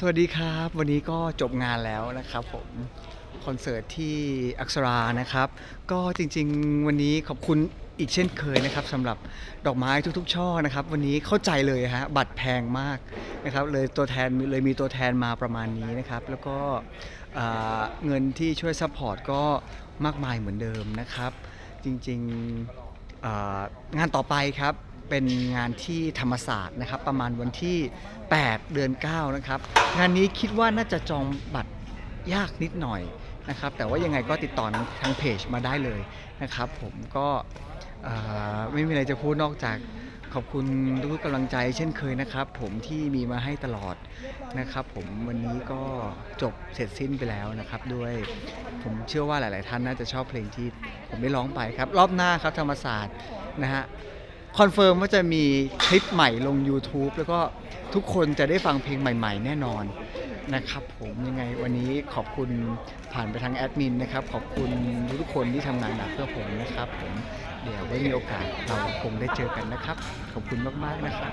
สวัสดีครับ วันนี้ก็จบงานแล้วนะครับผมคอนเสิร์ตที่อักษรานะครับ ก็จริงๆวันนี้ขอบคุณอีกเช่นเคยนะครับสำหรับดอกไม้ทุกๆ ช่อนะครับ วันนี้เข้าใจเลยฮะบัตรแพงมากนะครับเลยตัวแทนเลยมีตัวแทนมาประมาณนี้นะครับ แล้วก็เงินที่ช่วยซัพพอร์ตก็มากมายเหมือนเดิมนะครับ จริงๆงานต่อไปครับ เป็นงานที่ธรรมศาสตร์นะครับ ประมาณวันที่ 8 เดือน 9 นะครับ งานนี้คิดว่าน่าจะจองบัตรยากนิดหน่อยนะครับ แต่ว่ายังไงก็ติดต่อทางเพจมาได้เลยนะครับ ผมก็ไม่มีอะไรจะพูดนอกจากขอบคุณทุกกำลังใจเช่นเคยนะครับ ผมที่มีมาให้ตลอดนะครับ ผมวันนี้ก็จบเสร็จสิ้นไปแล้วนะครับ ด้วยผมเชื่อว่าหลาย ๆ ท่านน่าจะชอบเพลงที่ผมได้ร้องไปครับ รอบหน้าครับธรรมศาสตร์นะฮะ คอนเฟิร์มว่าจะมีคลิปใหม่ลง YouTube แล้วก็ทุกคนจะได้ฟังเพลงใหม่ ๆ แน่นอนนะครับผมยังไงวันนี้ขอบคุณผ่านไปทางแอดมินนะครับ ขอบคุณทุกคนที่ทำงานหนักเพื่อผมนะครับผมเดี๋ยวไว้มีโอกาสเราคงได้เจอกันนะครับ ขอบคุณมากๆนะครับ